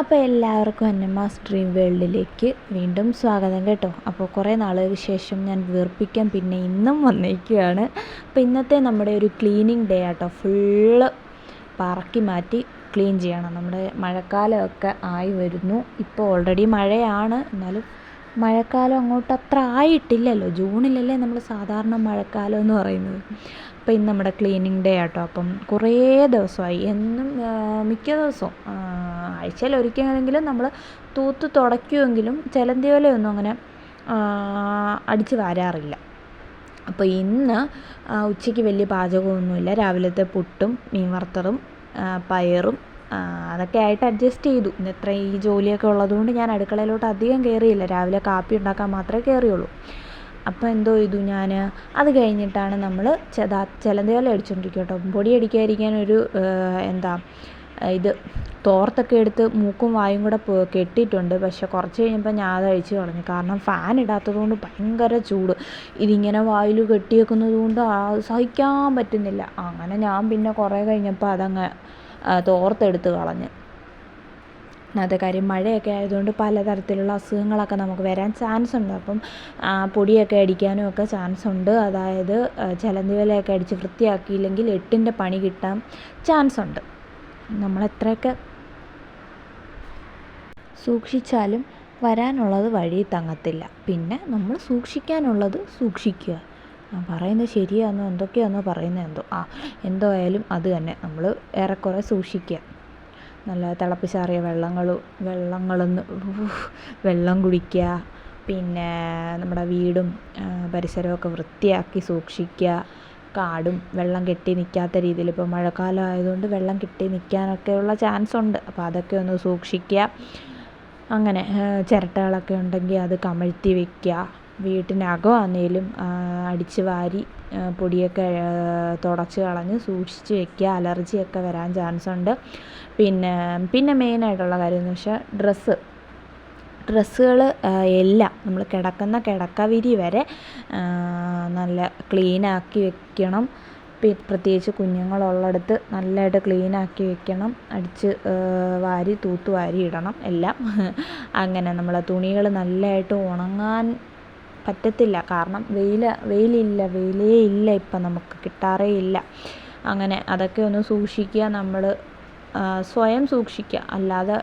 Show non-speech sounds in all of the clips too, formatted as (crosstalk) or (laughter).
അപ്പോൾ എല്ലാവർക്കും അന്നമ്മ സ്ട്രീം വേൾഡിലേക്ക് വീണ്ടും സ്വാഗതം കേട്ടോ. അപ്പോൾ കുറേ നാളുകൾക്ക് ശേഷം ഞാൻ വീർപ്പിക്കാൻ പിന്നെ ഇന്നും വന്നിരിക്കുകയാണ് അപ്പോൾ ഇന്നത്തെ നമ്മുടെ ഒരു ക്ലീനിങ് ഡേ ആട്ടോ. ഫുള്ള് പറക്കി മാറ്റി ക്ലീൻ ചെയ്യണം. നമ്മുടെ മഴക്കാലമൊക്കെ ആയി വരുന്നു. ഇപ്പോൾ ഓൾറെഡി മഴയാണ്. എന്നാലും മഴക്കാലം അങ്ങോട്ട് അത്ര ആയിട്ടില്ലല്ലോ. ജൂണിലല്ലേ നമ്മൾ സാധാരണ മഴക്കാലം എന്ന് പറയുന്നത്. അപ്പോൾ ഇന്ന് നമ്മുടെ ക്ലീനിങ് ഡേ ആട്ടോ. അപ്പം കുറേ ദിവസമായി. എന്നും മിക്ക ദിവസവും ആഴ്ചയിൽ ഒരിക്കലെങ്കിലും നമ്മൾ തൂത്ത് തുടയ്ക്കുമെങ്കിലും ചിലന്തി വലയൊന്നും അങ്ങനെ അടിച്ച് വാരാറില്ല. അപ്പോൾ ഇന്ന് ഉച്ചയ്ക്ക് വലിയ പാചകമൊന്നുമില്ല. രാവിലത്തെ പുട്ടും മീൻ വറുത്തറും പയറും അതൊക്കെ ആയിട്ട് അഡ്ജസ്റ്റ് ചെയ്തു. ഇന്ന് ഈ ജോലിയൊക്കെ ഉള്ളതുകൊണ്ട് ഞാൻ അടുക്കളയിലോട്ട് അധികം കയറിയില്ല രാവിലെ കാപ്പി ഉണ്ടാക്കാൻ മാത്രമേ കയറിയുള്ളൂ അപ്പോൾ എന്തോ ചെയ്തു ഞാൻ അത് കഴിഞ്ഞിട്ടാണ് നമ്മൾ ചെതാ ചിലന്തിവല അടിച്ചുകൊണ്ടിരിക്കുക കേട്ടോ. പൊടി അടിക്കാതിരിക്കാൻ ഒരു എന്താ ഇത് തോർത്തൊക്കെ എടുത്ത് മൂക്കും വായും കൂടെ കെട്ടിയിട്ടുണ്ട്. പക്ഷെ കുറച്ച് കഴിഞ്ഞപ്പോൾ ഞാൻ അത് അഴിച്ചു കളഞ്ഞു. കാരണം ഫാൻ ഇടാത്തത് കൊണ്ട് ഭയങ്കര ചൂട്. ഇതിങ്ങനെ വായിൽ കെട്ടിയേക്കുന്നത് കൊണ്ട് സഹിക്കാൻ പറ്റുന്നില്ല. അങ്ങനെ ഞാൻ പിന്നെ കുറേ കഴിഞ്ഞപ്പോൾ അതങ്ങ് തോർത്തെടുത്ത് കളഞ്ഞ്. ഒന്നാമത്തെ കാര്യം മഴയൊക്കെ ആയതുകൊണ്ട് പലതരത്തിലുള്ള അസുഖങ്ങളൊക്കെ നമുക്ക് വരാൻ ചാൻസ് ഉണ്ട് അപ്പം പൊടിയൊക്കെ അടിക്കാനും ഒക്കെ ചാൻസ് ഉണ്ട് അതായത് ചിലന്തിവലയൊക്കെ അടിച്ച് വൃത്തിയാക്കിയില്ലെങ്കിൽ എട്ടിന്റെ പണി കിട്ടാൻ ചാൻസ് ഉണ്ട് നമ്മൾ എത്രയൊക്കെ സൂക്ഷിച്ചാലും വരാനുള്ളത് വഴി തങ്ങത്തില്ല. പിന്നെ നമ്മൾ സൂക്ഷിക്കാനുള്ളത് സൂക്ഷിക്കുക. പറയുന്നത് ശരിയാണെന്നോ എന്തൊക്കെയാണെന്നോ പറയുന്നത് എന്തോ ആ എന്തോ ആയാലും അത് തന്നെ. നമ്മൾ ഏറെക്കുറെ സൂക്ഷിക്കുക. നല്ല തിളപ്പിച്ചാറിയ വെള്ളങ്ങൾ വെള്ളങ്ങളെന്ന് വെള്ളം കുടിക്കുക പിന്നെ നമ്മുടെ വീടും പരിസരമൊക്കെ വൃത്തിയാക്കി സൂക്ഷിക്കുക കാടും വെള്ളം കെട്ടി നിൽക്കാത്ത രീതിയിൽ ഇപ്പോൾ മഴക്കാലം ആയതുകൊണ്ട് വെള്ളം കെട്ടി നിൽക്കാനൊക്കെയുള്ള ചാൻസ് ഉണ്ട്. അപ്പോൾ അതൊക്കെ ഒന്ന് സൂക്ഷിക്കുക അങ്ങനെ ചിരട്ടകളൊക്കെ ഉണ്ടെങ്കിൽ അത് കമഴ്ത്തി വയ്ക്കുക വീട്ടിനകമാണെങ്കിലും അടിച്ച് വാരി പൊടിയൊക്കെ തുടച്ച് കളഞ്ഞ് സൂക്ഷിച്ച് വെക്കുക. അലർജിയൊക്കെ വരാൻ ചാൻസ് ഉണ്ട്. പിന്നെ പിന്നെ മെയിനായിട്ടുള്ള കാര്യം എന്ന് വെച്ചാൽ ഡ്രസ്സ് ഡ്രസ്സുകൾ എല്ലാം നമ്മൾ കിടക്കുന്ന കിടക്കവിരി വരെ നല്ല ക്ലീനാക്കി വെക്കണം. പ്രത്യേകിച്ച് കുഞ്ഞുങ്ങളുള്ളിടത്ത് നല്ലതായിട്ട് ക്ലീനാക്കി വെക്കണം. അടിച്ച് വാരി തൂത്ത് വാരി ഇടണം എല്ലാം. (laughs) അങ്ങനെ നമ്മൾ തുണികൾ നല്ലതായിട്ട് ഉണങ്ങാൻ പറ്റത്തില്ല. കാരണം വെയിൽ വെയിലില്ല വെയിലേ ഇല്ല ഇപ്പം നമുക്ക്. കിട്ടാറേ ഇല്ല. അങ്ങനെ അതൊക്കെ ഒന്ന് സൂക്ഷിക്കുക. നമ്മൾ സ്വയം സൂക്ഷിക്കുക. അല്ലാതെ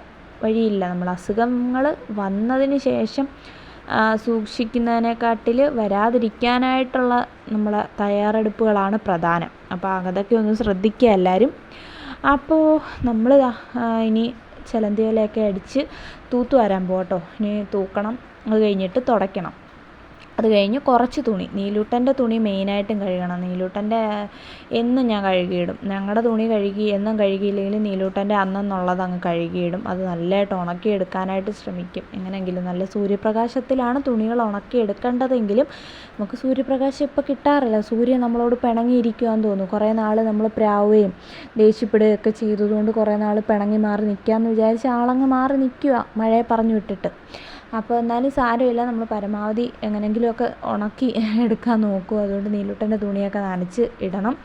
വഴിയില്ല. നമ്മൾ അസുഖങ്ങൾ വന്നതിന് ശേഷം സൂക്ഷിക്കുന്നതിനെക്കാട്ടിൽ വരാതിരിക്കാനായിട്ടുള്ള നമ്മളെ തയ്യാറെടുപ്പുകളാണ് പ്രധാനം. അപ്പോൾ അതൊക്കെ ഒന്ന് ശ്രദ്ധിക്കുക എല്ലാവരും. അപ്പോൾ നമ്മൾ ഇനി ചിലന്തിയിലൊക്കെ അടിച്ച് തൂത്ത് വരാൻ പോകട്ടോ ഇനി തൂക്കണം. അത് കഴിഞ്ഞിട്ട് തുടയ്ക്കണം. അത് കഴിഞ്ഞ് കുറച്ച് തുണി നീലൂട്ടന്റെ തുണി മെയിനായിട്ടും കഴുകണം. നീലൂട്ടന്റെ എന്നും ഞാൻ കഴുകിയിടും. ഞങ്ങളുടെ തുണി കഴുകി എന്നും കഴുകിയില്ലെങ്കിലും നീലൂട്ടന്റെ അന്നെന്നുള്ളത് അങ്ങ് കഴുകിയിടും. അത് നല്ലതായിട്ട് ഉണക്കിയെടുക്കാനായിട്ട് ശ്രമിക്കും. എങ്ങനെയെങ്കിലും നല്ല സൂര്യപ്രകാശത്തിലാണ് തുണികൾ ഉണക്കിയെടുക്കേണ്ടതെങ്കിലും നമുക്ക് സൂര്യപ്രകാശം ഇപ്പോൾ കിട്ടാറില്ല. സൂര്യൻ നമ്മളോട് പിണങ്ങിയിരിക്കുകയെന്ന് തോന്നുന്നു. കുറേ നാൾ നമ്മൾ പ്രാവുകയും ദേഷ്യപ്പെടുകയൊക്കെ ചെയ്തതുകൊണ്ട് കുറേ നാൾ പിണങ്ങി മാറി നിൽക്കാമെന്ന് വിചാരിച്ച് ആളങ്ങ് മാറി നിൽക്കുക മഴയെ പറഞ്ഞു വിട്ടിട്ട്. അപ്പോൾ എന്നാലും സാരമില്ല. നമ്മൾ പരമാവധി എങ്ങനെയെങ്കിലുമൊക്കെ ഉണക്കി (laughs) എടുക്കാൻ നോക്കും. അതുകൊണ്ട് നീലൂട്ടന്റെ തുണിയൊക്കെ നനച്ച് ഇടണം.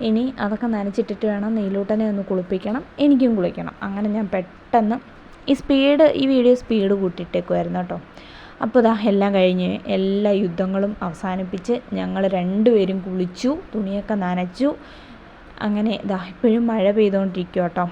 ഇനി അതൊക്കെ നനച്ചിട്ടിട്ട് വേണം നീലൂട്ടനെ ഒന്ന് കുളിപ്പിക്കണം. എനിക്കും കുളിക്കണം. അങ്ങനെ ഞാൻ പെട്ടെന്ന് ഈ സ്പീഡ് ഈ വീഡിയോ സ്പീഡ് കൂട്ടിയിട്ടേക്കുമായിരുന്നു കേട്ടോ. അപ്പോൾ ഇതാ എല്ലാം കഴിഞ്ഞ് എല്ലാ യുദ്ധങ്ങളും അവസാനിപ്പിച്ച് ഞങ്ങൾ രണ്ടുപേരും കുളിച്ചു തുണിയൊക്കെ നനച്ചു. അങ്ങനെ ഇതാ ഇപ്പോഴും മഴ പെയ്തുകൊണ്ടിരിക്കും കേട്ടോ.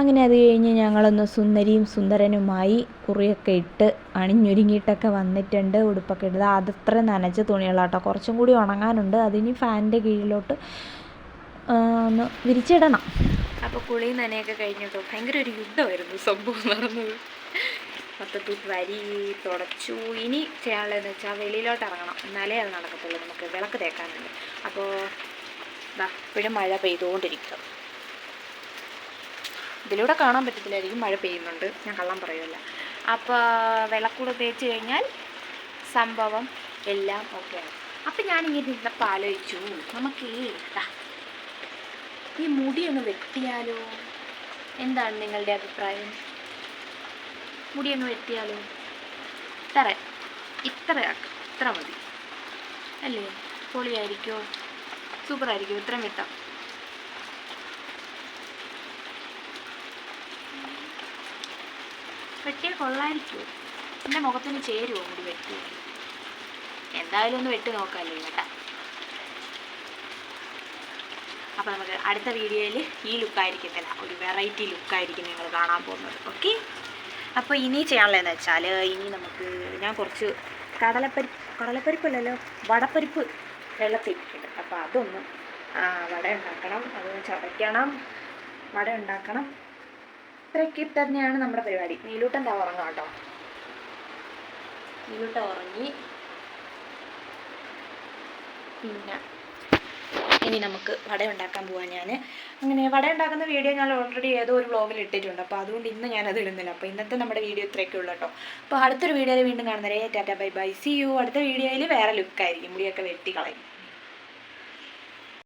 അങ്ങനെ അത് കഴിഞ്ഞ് ഞങ്ങളൊന്ന് സുന്ദരിയും സുന്ദരനുമായി കുറിയൊക്കെ ഇട്ട് അണിഞ്ഞൊരുങ്ങിയിട്ടൊക്കെ വന്നിട്ടുണ്ട് ഉടുപ്പൊക്കെ ഇട്ടത്. അതത്ര നനച്ച തുണികളാട്ടോ. കുറച്ചും കൂടി ഉണങ്ങാനുണ്ട്. അതിനി ഫാനിന്റെ കീഴിലോട്ട് ഒന്ന് വിരിച്ചിടണം. അപ്പോൾ കുളി നനയൊക്കെ കഴിഞ്ഞിട്ടോ? ഭയങ്കര ഒരു യുദ്ധമായിരുന്നു സംഭവം നടന്നത്. മൊത്തത്തിൽ വരി തുടച്ചു. ഇനി ചെയ്യാനുള്ളതെന്ന് വെച്ചാൽ വെളിയിലോട്ട് ഇറങ്ങണം. എന്നാലേ അത് നടക്കത്തുള്ളൂ. നമുക്ക് വിളക്ക് തേക്കാനുണ്ട്. അപ്പോൾ ഇപ്പോഴും മഴ പെയ്തുകൊണ്ടിരിക്കുക ഇതിലൂടെ കാണാൻ പറ്റത്തില്ലായിരിക്കും മഴ പെയ്യുന്നുണ്ട്. ഞാൻ കള്ളം പറയുമല്ല അപ്പോൾ വിളക്കൂടെ തേച്ച് കഴിഞ്ഞാൽ സംഭവം എല്ലാം ഓക്കെ ആണ്. അപ്പം ഞാനിങ്ങനെ ഇരുന്നപ്പോൾ ആലോചിച്ചു നമുക്ക് ഈ മുടി ഒന്ന് വെട്ടിയാലോ? എന്താണ് നിങ്ങളുടെ അഭിപ്രായം? മുടി ഒന്ന് വെട്ടിയാലോ? ഇത്ര ഇത്ര ഇത്ര മതി. അല്ലേ? പൊളിയായിരിക്കുമോ സൂപ്പറായിരിക്കും ഇത്രയും വെട്ടാം. വെട്ടിയാൽ കൊള്ളായിരിക്കുമോ എന്റെ മുഖത്തിന് ചേരുമോ മുടി വെട്ടി എന്തായാലും ഒന്ന് വെട്ടി നോക്കാമല്ലോ കേട്ടാ അപ്പോൾ നമുക്ക് അടുത്ത വീഡിയോയിൽ ഈ ലുക്കായിരിക്കത്തില്ല ഒരു വെറൈറ്റി ലുക്കായിരിക്കും നിങ്ങൾ കാണാൻ പോകുന്നത്. ഓക്കെ അപ്പോൾ ഇനി ചെയ്യാനുള്ളതെന്ന് വെച്ചാൽ ഇനി നമുക്ക് ഞാൻ കുറച്ച് കടലപ്പരിപ്പ് കടലപ്പരിപ്പല്ലല്ലോ? വടപ്പരിപ്പ് വെള്ളത്തിട്ടുണ്ട് അപ്പോൾ അതൊന്ന് വട ഉണ്ടാക്കണം അതൊന്ന് ചതയ്ക്കണം. വട ഉണ്ടാക്കണം ഇത്രയൊക്കെ തന്നെയാണ് നമ്മുടെ പരിപാടി. നീലൂട്ടൻ എന്താ ഉറങ്ങാം കേട്ടോ. നീലൂട്ട ഉറങ്ങി. പിന്നെ ഇനി നമുക്ക് വട ഉണ്ടാക്കാൻ പോവാം ഞാൻ അങ്ങനെ വട ഉണ്ടാക്കുന്ന വീഡിയോ ഞാൻ ഓൾറെഡി ഏതോ ഒരു വ്ളോഗിൽ ഇട്ടിട്ടുണ്ട്. അപ്പോൾ അതുകൊണ്ട് ഇന്ന് ഞാനത് ഇടുന്നില്ല. അപ്പോൾ ഇന്നത്തെ നമ്മുടെ വീഡിയോ ഇത്രയൊക്കെ ഉള്ളൂ കേട്ടോ. അപ്പോൾ അടുത്തൊരു വീഡിയോയിൽ വീണ്ടും കാണുന്നവരെ tata bye bye. See you അടുത്ത വീഡിയോയിൽ വേറെ ലുക്കായിരിക്കും മുടിയൊക്കെ വെട്ടി കളയും.